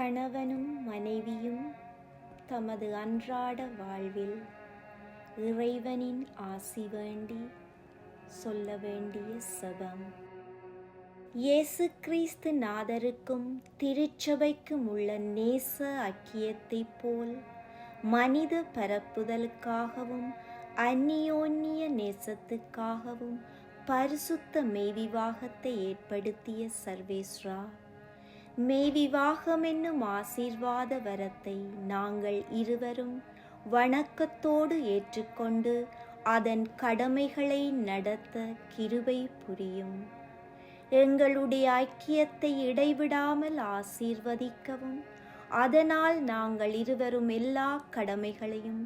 கணவனும் மனைவியும் தமது அன்றாட வாழ்வில் இறைவனின் ஆசி வேண்டி சொல்ல வேண்டிய செபம். இயேசு கிறிஸ்து நாதருக்கும் திருச்சபைக்கும் உள்ள நேச ஐக்கியத்தைப் போல் மனித பரப்புதலுக்காகவும் அந்நியோன்னிய நேசத்துக்காகவும் பரிசுத்த மெய்விவாகத்தை ஏற்படுத்திய சர்வேஸ்ரா. மெய்விவாகம் என்னும் ஆசீர்வாத வரத்தை நாங்கள் இருவரும் வணக்கத்தோடு ஏற்றுக்கொண்டு அதன் கடமைகளை நடத்த கிருபை புரியும். எங்களுடைய ஐக்கியத்தை இடைவிடாமல் ஆசீர்வதிக்கவும் அதனால் நாங்கள் இருவரும் எல்லா கடமைகளையும்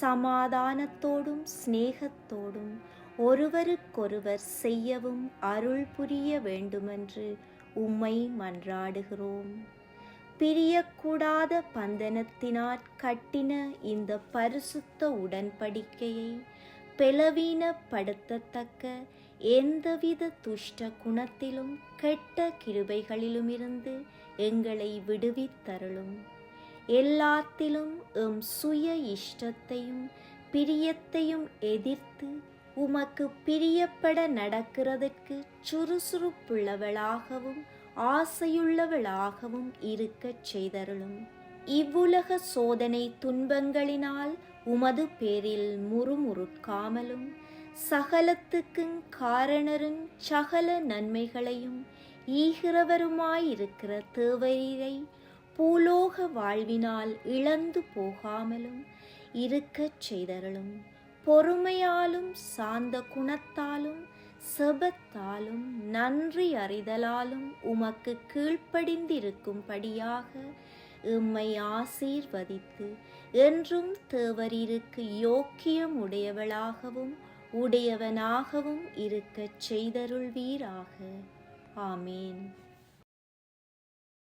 சமாதானத்தோடும் சிநேகத்தோடும் ஒருவருக்கொருவர் செய்யவும் அருள் புரிய வேண்டுமென்று உம்மை மன்றாடுகிறோம். பிரியக்கூடாத பந்தனத்தினால் கட்டின இந்த பரிசுத்த உடன்படிக்கையை பெலவீனப்படுத்தத்தக்க எந்தவித துஷ்ட குணத்திலும் கெட்ட கிருபைகளிலுமிருந்து எங்களை விடுவித்தருளும். எல்லாத்திலும் எம் சுய இஷ்டத்தையும் பிரியத்தையும் எதிர்த்து உமக்கு பிரியப்பட நடக்கிறதற்கு சுறுசுறுப்புள்ளவளாகவும் ஆசையுள்ளவளாகவும் இருக்கச் செய்தருளும். இவ்வுலக சோதனை துன்பங்களினால் உமது பேரில் முறுமுறுக்காமலும் சகலத்துக்கும் காரணரும் சகல நன்மைகளையும் ஈகிறவருமாயிருக்கிற தேவரீரை பூலோக வாழ்வினால் இழந்து போகாமலும் இருக்கச் செய்தருளும். பொறுமையாலும் சாந்த குணத்தாலும் செபத்தாலும் நன்றி அறிதலாலும் உமக்கு கீழ்ப்படிந்திருக்கும்படியாக எம்மை ஆசீர்வதித்து என்றும் தேவரிருக்கு யோக்கியம் உடையவளாகவும் உடையவனாகவும் இருக்கச் செய்தருள்வீராக. ஆமேன்.